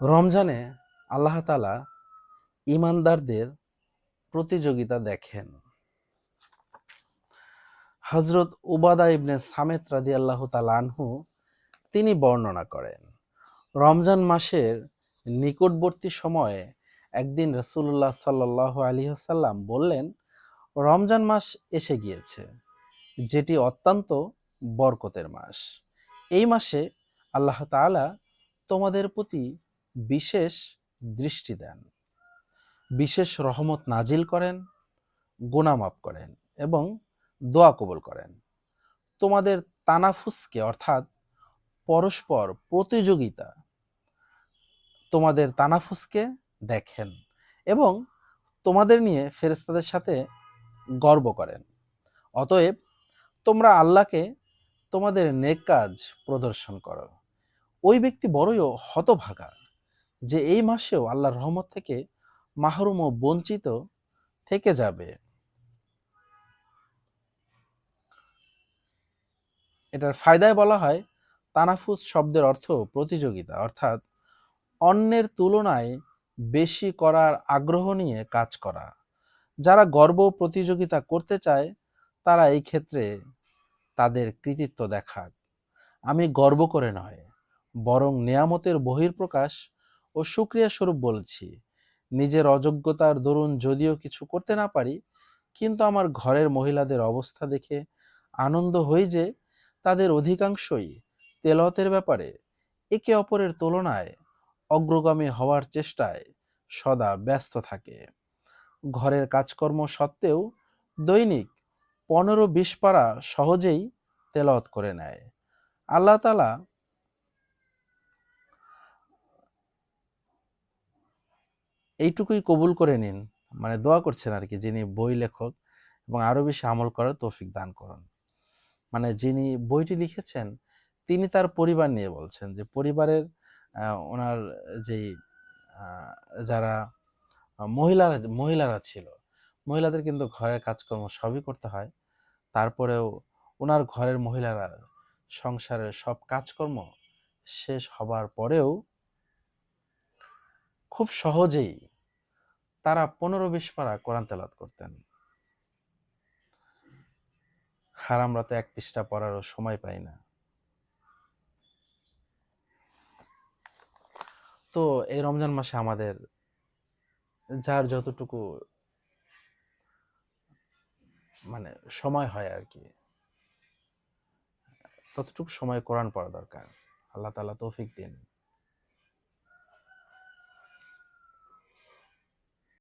রমজানে আল্লাহ তালা ইমানদারদের প্রতিযোগিতা দেখেন। হজরত উবাদা ইবনে সামেত রাদি আল্লাহ আনহু তিনি বর্ণনা করেন, রমজান মাসের নিকটবর্তী সময়ে একদিন রসুল্লাহ সাল্লাহ আলী সাল্লাম বললেন, রমজান মাস এসে গিয়েছে, যেটি অত্যন্ত বরকতের মাস। এই মাসে আল্লাহ তাআলা তোমাদের প্রতি বিশেষ দৃষ্টি দেন, বিশেষ রহমত নাজিল করেন গুনামাপ করেন এবং দোয়া কবুল করেন। তোমাদের তানাফুসকে অর্থাৎ পরস্পর প্রতিযোগিতা তোমাদের তানাফুসকে দেখেন এবং তোমাদের নিয়ে ফেরেস্তাদের সাথে গর্ব করেন। অতএব তোমরা আল্লাহকে তোমাদের নেক কাজ প্রদর্শন করো। ওই ব্যক্তি বড়ই হতভাগা যে এই মাসেও আল্লাহর রহমত থেকে মাহরুম ও বঞ্চিত থেকে যাবে। এটার ফায়দায় বলা হয়, তানাফুস শব্দের অর্থ প্রতিযোগিতা, অর্থাৎ অন্যের তুলনায় বেশি করার আগ্রহ নিয়ে কাজ করা। যারা গর্ব প্রতিযোগিতা করতে চায়, তারা এই ক্ষেত্রে তাদের কৃতিত্ব দেখাক। আমি গর্ব করে নয় বরং নেয়ামতের বহির্প্রকাশ ও সুক্রিয়া স্বরূপ বলছি। নিজের অযোগ্যতার দরুন যদিও কিছু করতে না পারি, কিন্তু আমার ঘরের মহিলাদের অবস্থা দেখে আনন্দ হই যে তাদের অধিকাংশই তেলতের ব্যাপারে একে অপরের তুলনায় অগ্রগামী হওয়ার চেষ্টায় সদা ব্যস্ত থাকে। ঘরের কাজকর্ম সত্ত্বেও দৈনিক পনেরো বিশ পারা সহজেই তেলত করে নেয়। আল্লাহ তালা এইটুকুই কবুল করে নিন। মানে দোয়া করছেন আর কি যিনি বই লেখক এবং আরও বেশি আমল করার তৌফিক দান করুন। মানে যিনি বইটি লিখেছেন, তিনি তার পরিবার নিয়ে বলছেন যে পরিবারের ওনার যেই যারা মহিলারা মহিলারা ছিল, মহিলাদের কিন্তু ঘরের কাজকর্ম সবই করতে হয়। তারপরেও ওনার ঘরের মহিলারা সংসারের সব কাজকর্ম শেষ হবার পরেও খুব সহজেই তারা পনেরো বিশ পারা কোরআন তেলাত করতেন। আর আমরা তো এক পৃষ্ঠা পড়ারও সময় পাই না। তো এই রমজান মাসে আমাদের যার যতটুকু মানে সময় হয় আর কি, ততটুকু সময় কোরআন পড়া দরকার। আল্লাহ তালা তৌফিক দিন।